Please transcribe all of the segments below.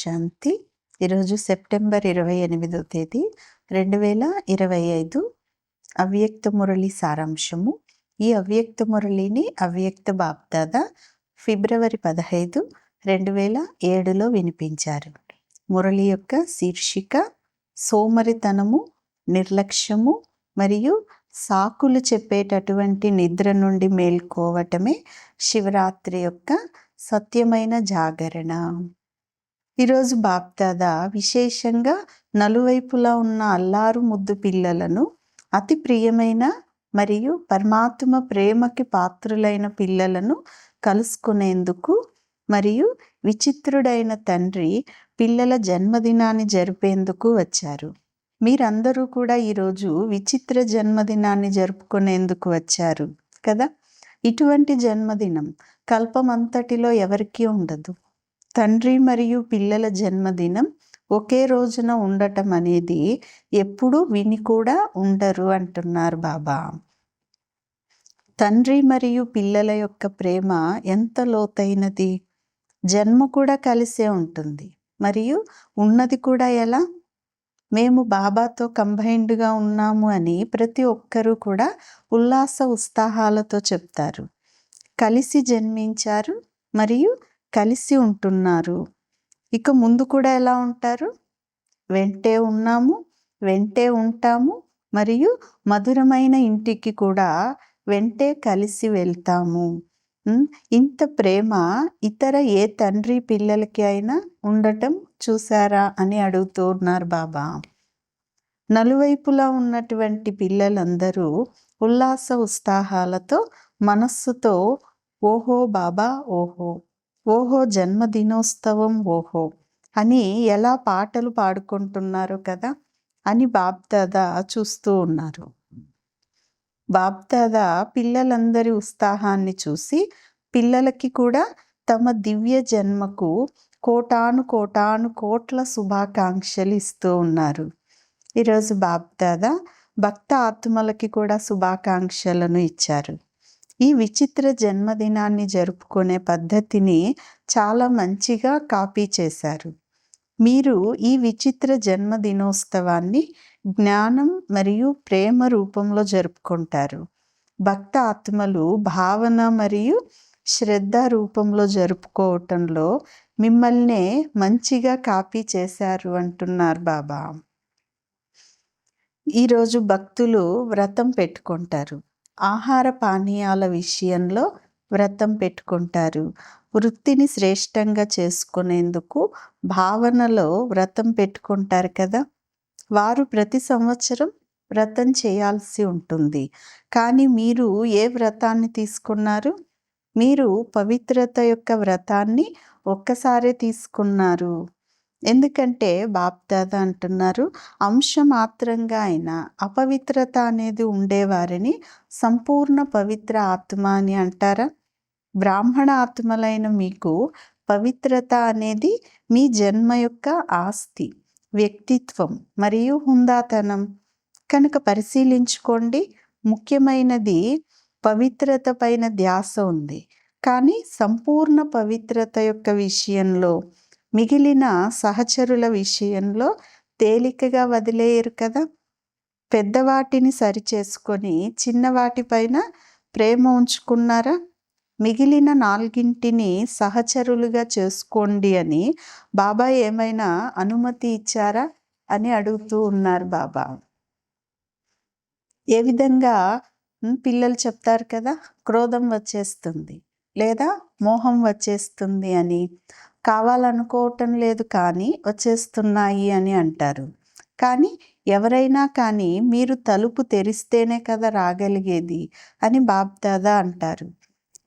శాంతి. ఈరోజు సెప్టెంబర్ ఇరవై ఎనిమిదో తేదీ రెండు వేల ఇరవై ఐదు అవ్యక్త మురళి సారాంశము. ఈ అవ్యక్త మురళిని అవ్యక్త బాప్దాద ఫిబ్రవరి పదహైదు రెండు వేల ఏడులో వినిపించారు. మురళి యొక్క శీర్షిక సోమరితనము నిర్లక్ష్యము మరియు సాకులు చెప్పేటటువంటి నిద్ర నుండి మేల్కోవటమే శివరాత్రి యొక్క సత్యమైన జాగరణ. ఈరోజు బాప్దాదా విశేషంగా నలువైపులా ఉన్న అల్లారు ముద్దు పిల్లలను అతి ప్రియమైన మరియు పరమాత్మ ప్రేమకి పాత్రులైన పిల్లలను కలుసుకునేందుకు మరియు విచిత్రుడైన తండ్రి పిల్లల జన్మదినాన్ని జరిపేందుకు వచ్చారు. మీరందరూ కూడా ఈరోజు విచిత్ర జన్మదినాన్ని జరుపుకునేందుకు వచ్చారు కదా? ఇటువంటి జన్మదినం కల్పమంతటిలో ఎవరికీ ఉండదు. తండ్రి మరియు పిల్లల జన్మదినం ఒకే రోజున ఉండటం అనేది ఎప్పుడూ విని కూడా ఉండరు అంటున్నారు బాబా. తండ్రి మరియు పిల్లల యొక్క ప్రేమ ఎంత లోతైనది? జన్మ కూడా కలిసే ఉంటుంది. మరియు ఉన్నది కూడా ఎలా? మేము బాబాతో కంబైన్డ్గా ఉన్నాము అని ప్రతి ఒక్కరూ కూడా ఉల్లాస ఉత్సాహాలతో చెప్తారు. కలిసి జన్మించారు మరియు కలిసి ఉంటున్నారు. ఇక ముందు కూడా ఎలా ఉంటారు? వెంటే ఉన్నాము వెంటే ఉంటాము మరియు మధురమైన ఇంటికి కూడా వెంటే కలిసి వెళ్తాము. ఇంత ప్రేమ ఇతర ఏ తండ్రి పిల్లలకి అయినా ఉండటం చూసారా అని అడుగుతున్నారు బాబా. నలువైపులా ఉన్నటువంటి పిల్లలందరూ ఉల్లాస ఉత్సాహాలతో మనస్సుతో ఓహో బాబా ఓహో ఓహో జన్మదినోత్సవం ఓహో అని ఎలా పాటలు పాడుకుంటున్నారు కదా అని బాబ్దాదా చూస్తూ ఉన్నారు. బాబ్దాదా పిల్లలందరి ఉత్సాహాన్ని చూసి పిల్లలకి కూడా తమ దివ్య జన్మకు కోటాను కోటాను కోట్ల శుభాకాంక్షలు ఇస్తూ ఉన్నారు. ఈరోజు బాబ్దాదా భక్త ఆత్మలకి కూడా శుభాకాంక్షలను ఇచ్చారు. ఈ విచిత్ర జన్మదినాన్ని జరుపుకునే పద్ధతిని చాలా మంచిగా కాపీ చేశారు. మీరు ఈ విచిత్ర జన్మదినోత్సవాన్ని జ్ఞానం మరియు ప్రేమ రూపంలో జరుపుకుంటారు. భక్త ఆత్మలు భావన మరియు శ్రద్ధ రూపంలో జరుపుకోవటంలో మిమ్మల్నే మంచిగా కాపీ చేశారు అంటున్నారు బాబా. ఈరోజు భక్తులు వ్రతం పెట్టుకుంటారు. ఆహార పానీయాల విషయంలో వ్రతం పెట్టుకుంటారు. వృత్తిని శ్రేష్టంగా చేసుకునేందుకు భావనలో వ్రతం పెట్టుకుంటారు కదా! వారు ప్రతి సంవత్సరం వ్రతం చేయాల్సి ఉంటుంది. కానీ మీరు ఏ వ్రతాన్ని తీసుకున్నారు? మీరు పవిత్రత యొక్క వ్రతాన్ని ఒక్కసారే తీసుకున్నారు. ఎందుకంటే బాప్దాద అంటున్నారు అంశమాత్రంగా అయినా అపవిత్రత అనేది ఉండేవారిని సంపూర్ణ పవిత్ర ఆత్మ అని అంటారా? బ్రాహ్మణ ఆత్మలైన మీకు పవిత్రత అనేది మీ జన్మ యొక్క ఆస్తి వ్యక్తిత్వం మరియు హుందాతనం. కనుక పరిశీలించుకోండి ముఖ్యమైనది పవిత్రత పైన ధ్యాస ఉంది. కానీ సంపూర్ణ పవిత్రత యొక్క విషయంలో మిగిలిన సహచరుల విషయంలో తేలికగా వదిలేయరు కదా. పెద్దవాటిని సరిచేసుకొని చిన్నవాటిపైన ప్రేమ ఉంచుకున్నారా? మిగిలిన నాలుగింటిని సహచరులుగా చేసుకోండి అని బాబా ఏమైనా అనుమతి ఇచ్చారా? అని అడుగుతూ ఉన్నారు బాబా. ఏ విధంగా పిల్లలు చెప్తారు కదా క్రోధం వచ్చేస్తుంది లేదా మోహం వచ్చేస్తుంది అని. కావాలనుకోవటం లేదు కానీ వచ్చేస్తున్నాయి అని అంటారు. కానీ ఎవరైనా కానీ మీరు తలుపు తెరిస్తేనే కదా రాగలిగేది అని బాబ్దాదా అంటారు.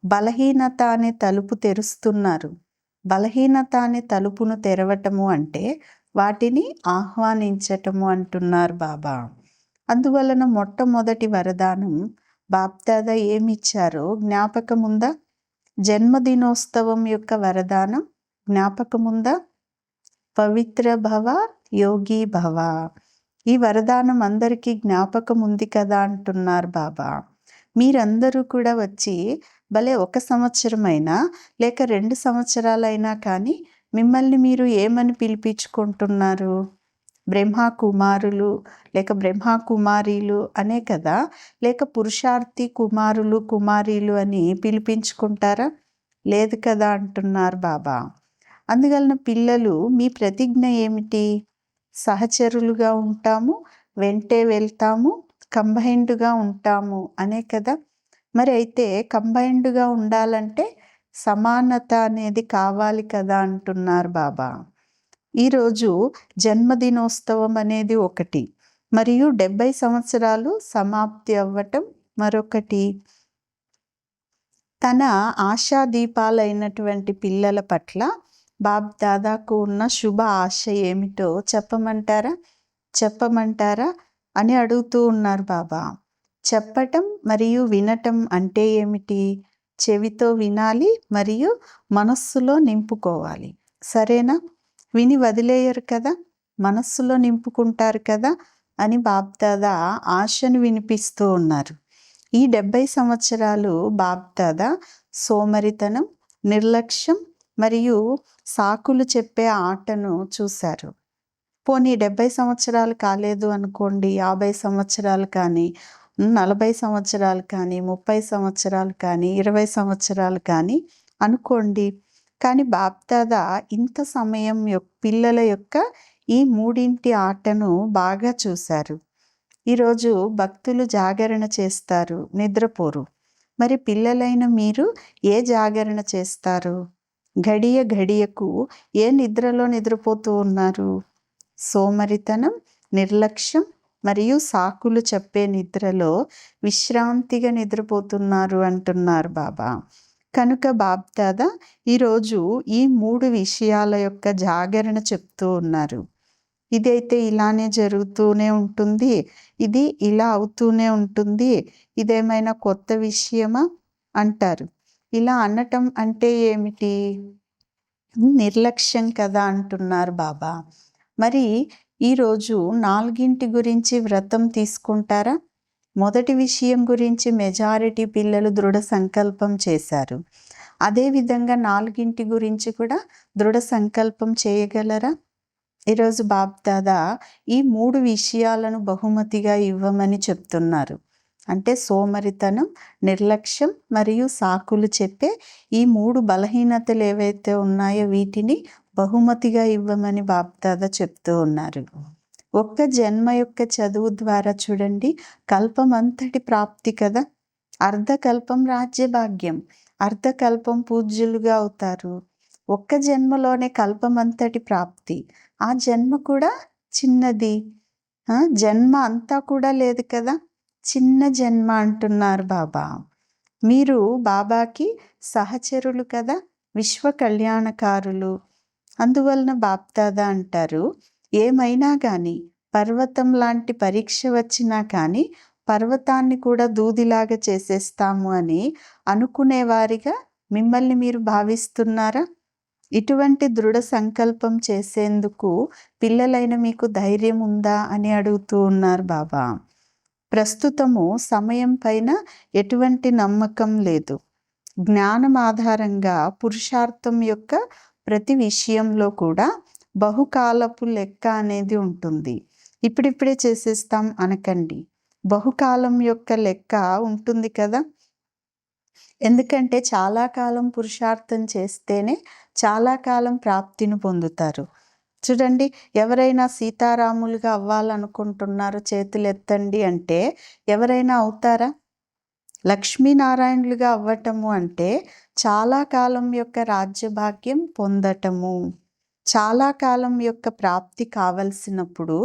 బలహీనత అనే తలుపు తెరుస్తున్నారు. బలహీనత అనే తలుపును తెరవటము అంటే వాటిని ఆహ్వానించటము అంటున్నారు బాబా. అందువలన మొట్టమొదటి వరదానం బాప్దాదా ఏమిచ్చారో జ్ఞాపకముందా? జన్మదినోత్సవం యొక్క వరదానం జ్ఞాపకముందా? పవిత్ర భవ యోగి భవ. ఈ వరదానం అందరికీ జ్ఞాపకం ఉంది కదా అంటున్నారు బాబా. మీరందరూ కూడా వచ్చి భలే ఒక సంవత్సరమైనా లేక రెండు సంవత్సరాలైనా కానీ మిమ్మల్ని మీరు ఏమని పిలిపించుకుంటున్నారు? బ్రహ్మ కుమారులు లేక బ్రహ్మ కుమారీలు అనే కదా? లేక పురుషార్థి కుమారులు కుమారీలు అని పిలిపించుకుంటారా? లేదు కదా అంటున్నారు బాబా. అందువలన పిల్లలు మీ ప్రతిజ్ఞ ఏమిటి? సహచరులుగా ఉంటాము వెంటే వెళ్తాము కంబైన్డ్గా ఉంటాము అనే కదా? మరి అయితే కంబైన్డ్గా ఉండాలంటే సమానత అనేది కావాలి కదా అంటున్నారు బాబా. ఈరోజు జన్మదినోత్సవం అనేది ఒకటి మరియు డెబ్బై సంవత్సరాలు సమాప్తి అవ్వటం మరొకటి. తన ఆశాదీపాలైనటువంటి పిల్లల పట్ల బాబ్ దాదాకు ఉన్న శుభ ఆశ ఏమిటో చెప్పమంటారా? చెప్పమంటారా? అని అడుగుతూ ఉన్నారు బాబా. చెప్పటం మరియు వినటం అంటే ఏమిటి? చెవితో వినాలి మరియు మనస్సులో నింపుకోవాలి. సరేనా? విని వదిలేయరు కదా? మనస్సులో నింపుకుంటారు కదా? అని బాబ్దాదా ఆశను వినిపిస్తూ ఉన్నారు. ఈ డెబ్బై సంవత్సరాలు బాబ్దాదా సోమరితనం నిర్లక్ష్యం మరియు సాకులు చెప్పే ఆటను చూశారు. పోనీ డెబ్బై సంవత్సరాలు కాలేదు అనుకోండి యాభై సంవత్సరాలు కానీ నలభై సంవత్సరాలు కానీ ముప్పై సంవత్సరాలు కానీ ఇరవై సంవత్సరాలు కానీ అనుకోండి. కానీ బాప్దాదా ఇంత సమయం యొక్క పిల్లల యొక్క ఈ మూడింటి ఆటను బాగా చూశారు. ఈరోజు భక్తులు జాగరణ చేస్తారు నిద్రపోరు. మరి పిల్లలైన మీరు ఏ జాగరణ చేస్తారు? గడియ గడియకు ఏ నిద్రలో నిద్రపోతూ ఉన్నారు? సోమరితనం నిర్లక్ష్యం మరియు సాకులు చెప్పే నిద్రలో విశ్రాంతిగా నిద్రపోతున్నారు అంటున్నారు బాబా. కనుక బాబ్దాదా ఈరోజు ఈ మూడు విషయాల యొక్క జాగరణ చెప్తూ ఉన్నారు. ఇదైతే ఇలానే జరుగుతూనే ఉంటుంది. ఇది ఇలా అవుతూనే ఉంటుంది. ఇదేమైనా కొత్త విషయమా? అంటారు. ఇలా అనటం అంటే ఏమిటి? నిర్లక్ష్యం కదా అంటున్నారు బాబా. మరి ఈరోజు నాలుగింటి గురించి వ్రతం తీసుకుంటారా? మొదటి విషయం గురించి మెజారిటీ పిల్లలు దృఢ సంకల్పం చేశారు. అదేవిధంగా నాలుగింటి గురించి కూడా దృఢ సంకల్పం చేయగలరా? ఈరోజు బాబ్దాదా ఈ మూడు విషయాలను బహుమతిగా ఇవ్వమని చెప్తున్నారు. అంటే సోమరితనం నిర్లక్ష్యం మరియు సాకులు చెప్పే ఈ మూడు బలహీనతలు ఏవైతే ఉన్నాయో వీటిని బహుమతిగా ఇవ్వమని బాప్దాదా చెప్తూ ఉన్నారు. ఒక్క జన్మ యొక్క చదువు ద్వారా చూడండి కల్పమంతటి ప్రాప్తి కదా? అర్ధకల్పం రాజ్యభాగ్యం అర్ధకల్పం పూజ్యులుగా అవుతారు. ఒక్క జన్మలోనే కల్పమంతటి ప్రాప్తి. ఆ జన్మ కూడా చిన్నది. జన్మ అంతా కూడా లేదు కదా? చిన్న జన్మ అంటున్నారు బాబా. మీరు బాబాకి సహచరులు కదా విశ్వ కళ్యాణకారులు. అందువలన బాప్దాదా అంటారు. ఏమైనా కానీ పర్వతం లాంటి పరీక్ష వచ్చినా కానీ పర్వతాన్ని కూడా దూదిలాగా చేసేస్తాము అని అనుకునేవారిగా మిమ్మల్ని మీరు భావిస్తున్నారా? ఇటువంటి దృఢ సంకల్పం చేసేందుకు పిల్లలైన మీకు ధైర్యం ఉందా అని అడుగుతూ ఉన్నారు బాబా. ప్రస్తుతము సమయం పైన ఎటువంటి నమ్మకం లేదు. జ్ఞానం ఆధారంగా పురుషార్థం యొక్క ప్రతి విషయంలో కూడా బహుకాలపు లెక్క అనేది ఉంటుంది. ఇప్పుడిప్పుడే చేసేస్తాం అనకండి. బహుకాలం యొక్క లెక్క ఉంటుంది కదా? ఎందుకంటే చాలా కాలం పురుషార్థం చేస్తేనే చాలా కాలం ప్రాప్తిని పొందుతారు. చూడండి ఎవరైనా సీతారాములుగా అవ్వాలనుకుంటున్నారు చేతులు ఎత్తండి అంటే ఎవరైనా అవుతారా? లక్ష్మీనారాయణులుగా అవ్వటము అంటే చాలా కాలం యొక్క రాజ్యభాగ్యం పొందటము. చాలా కాలం యొక్క ప్రాప్తి కావలసినప్పుడు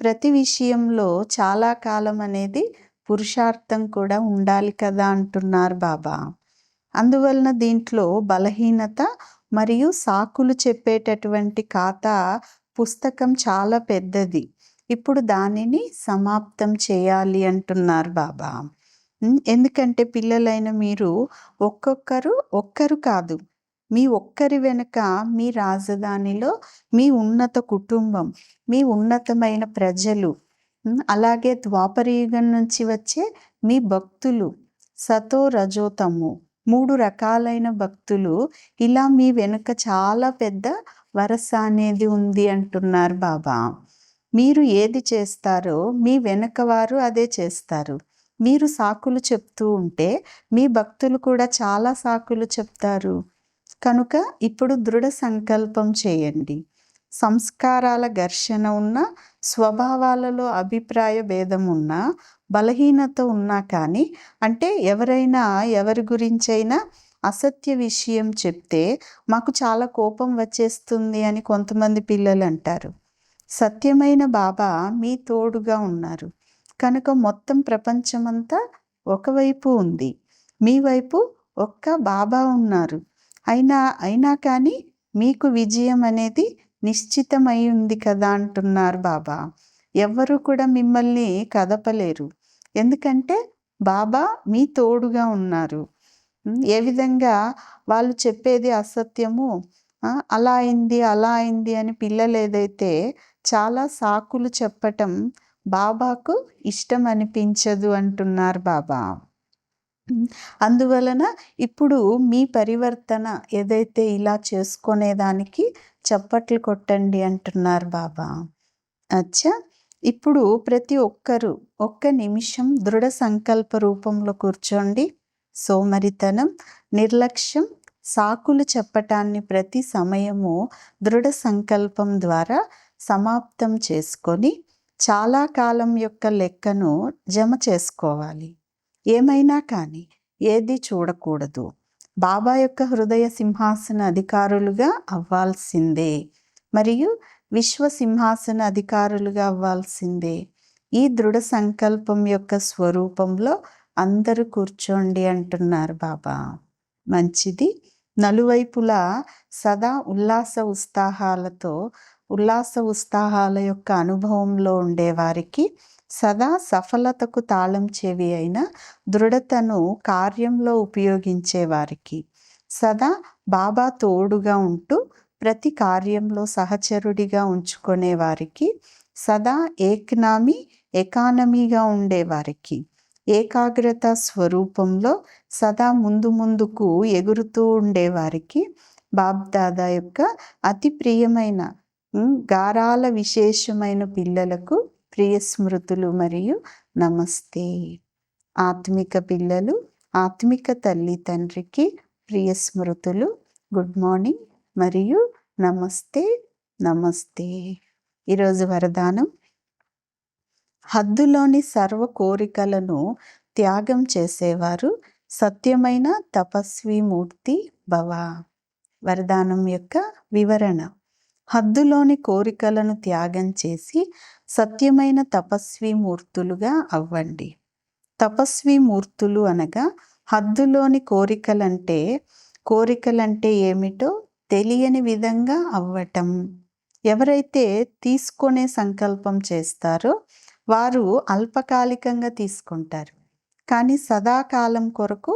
ప్రతి విషయంలో చాలా కాలం అనేది పురుషార్థం కూడా ఉండాలి కదా అంటున్నారు బాబా. అందువలన దీంట్లో బలహీనత మరియు సాకులు చెప్పేటటువంటి ఖాతా పుస్తకం చాలా పెద్దది. ఇప్పుడు దానిని సమాప్తం చేయాలి అంటున్నారు బాబా. ఎందుకంటే పిల్లలైన మీరు ఒక్కొక్కరు ఒక్కరు కాదు. మీ ఒక్కరి వెనుక మీ రాజధానిలో మీ ఉన్నత కుటుంబం మీ ఉన్నతమైన ప్రజలు అలాగే ద్వాపరయుగం నుంచి వచ్చే మీ భక్తులు సతో రజోతము. మూడు రకాలైన భక్తులు ఇలా మీ వెనుక చాలా పెద్ద వరస అనేది ఉంది అంటున్నారు బాబా. మీరు ఏది చేస్తారో మీ వెనుక వారు అదే చేస్తారు. మీరు సాకులు చెప్తూ ఉంటే మీ భక్తులు కూడా చాలా సాకులు చెప్తారు. కనుక ఇప్పుడు దృఢ సంకల్పం చేయండి. సంస్కారాల ఘర్షణ ఉన్న స్వభావాలలో అభిప్రాయ భేదం ఉన్న బలహీనత ఉన్నా కానీ అంటే ఎవరైనా ఎవరి గురించైనా అసత్య విషయం చెప్తే మాకు చాలా కోపం వచ్చేస్తుంది అని కొంతమంది పిల్లలు అంటారు. సత్యమైన బాబా మీ తోడుగా ఉన్నారు. కనుక మొత్తం ప్రపంచమంతా ఒకవైపు ఉంది. మీ వైపు ఒక్క బాబా ఉన్నారు. అయినా అయినా కానీ మీకు విజయం అనేది నిశ్చితమై ఉంది కదా అంటున్నారు బాబా. ఎవ్వరూ కూడా మిమ్మల్ని కదపలేరు. ఎందుకంటే బాబా మీ తోడుగా ఉన్నారు. ఏ విధంగా వాళ్ళు చెప్పేది అసత్యము? అలా అయింది అలా అయింది అని పిల్లలు ఏదైతే చాలా సాకులు చెప్పటం బాబాకు ఇష్టం అనిపించదు అంటున్నారు బాబా. అందువలన ఇప్పుడు మీ పరివర్తన ఏదైతే ఇలా చేసుకునేదానికి చప్పట్లు కొట్టండి అంటున్నారు బాబా. అచ్చా ఇప్పుడు ప్రతి ఒక్కరూ ఒక్క నిమిషం దృఢ సంకల్ప రూపంలో కూర్చోండి. సోమరితనం నిర్లక్ష్యం సాకులు చెప్పటాన్ని ప్రతి సమయము దృఢ సంకల్పం ద్వారా సమాప్తం చేసుకొని చాలా కాలం యొక్క లెక్కను జమ చేసుకోవాలి. ఏమైనా కానీ ఏది చూడకూడదు. బాబా యొక్క హృదయ సింహాసన అధికారులుగా అవ్వాల్సిందే. మరియు విశ్వ సింహాసన అధికారులుగా అవ్వాల్సిందే. ఈ దృఢ సంకల్పం యొక్క స్వరూపంలో అందరూ కూర్చోండి అంటున్నారు బాబా. మంచిది. నలువైపులా సదా ఉల్లాస ఉత్సాహాలతో ఉల్లాస ఉత్సాహాల యొక్క అనుభవంలో ఉండేవారికి సదా సఫలతకు తాళం చెవి అయిన దృఢతను కార్యంలో ఉపయోగించే వారికి సదా బాబా తోడుగా ఉంటూ ప్రతి కార్యంలో సహచరుడిగా ఉంచుకునే వారికి సదా ఏకనామీ ఎకానమీగా ఉండేవారికి ఏకాగ్రత స్వరూపంలో సదా ముందు ముందుకు ఎగురుతూ ఉండేవారికి బాబ్దాదా యొక్క అతి ప్రియమైన గారాల విశేషమైన పిల్లలకు ప్రియ స్మృతులు మరియు నమస్తే. ఆత్మిక పిల్లలు ఆత్మిక తల్లి తండ్రికి ప్రియ స్మృతులు గుడ్ మార్నింగ్ మరియు నమస్తే నమస్తే. ఈరోజు వరదానం హద్దులోని సర్వ కోరికలను త్యాగం చేసేవారు. సత్యమైన తపస్వి మూర్తి భవ. వరదానం యొక్క వివరణ. హద్దులోని కోరికలను త్యాగం చేసి సత్యమైన తపస్వి మూర్తులుగా అవ్వండి. తపస్వి మూర్తులు అనగా హద్దులోని కోరికలంటే కోరికలంటే ఏమిటో తెలియని విధంగా అవ్వటం. ఎవరైతే తీసుకునే సంకల్పం చేస్తారో వారు అల్పకాలికంగా తీసుకుంటారు. కానీ సదాకాలం కొరకు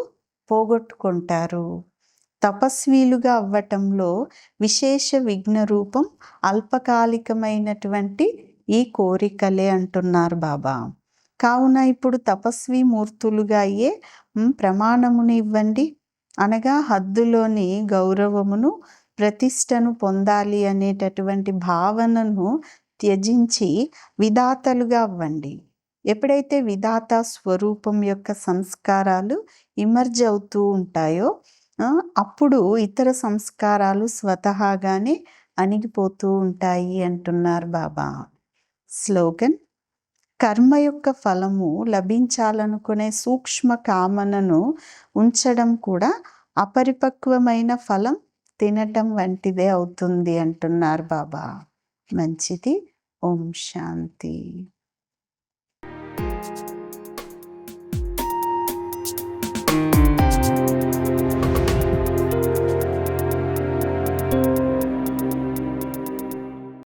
పోగొట్టుకుంటారు. తపస్వీలుగా అవ్వటంలో విశేష విఘ్న రూపం అల్పకాలికమైనటువంటి ఈ కోరికలే అంటున్నారు బాబా. కావున ఇప్పుడు తపస్వి మూర్తులుగా అయ్యే ప్రమాణమును ఇవ్వండి. అనగా హద్దులోని గౌరవమును ప్రతిష్టను పొందాలి అనేటటువంటి భావనను త్యజించి విధాతలుగా అవ్వండి. ఎప్పుడైతే విధాత స్వరూపం యొక్క సంస్కారాలు ఇమర్జ్ అవుతూ ఉంటాయో అప్పుడు ఇతర సంస్కారాలు స్వతహాగానే అణిగిపోతూ ఉంటాయి అంటున్నారు బాబా. స్లోగన్ కర్మ యొక్క ఫలము లభించాలనుకునే సూక్ష్మ కామనను ఉంచడం కూడా అపరిపక్వమైన ఫలం తినటం వంటిదే అవుతుంది అంటున్నారు బాబా. మంచిది. ఓం శాంతి.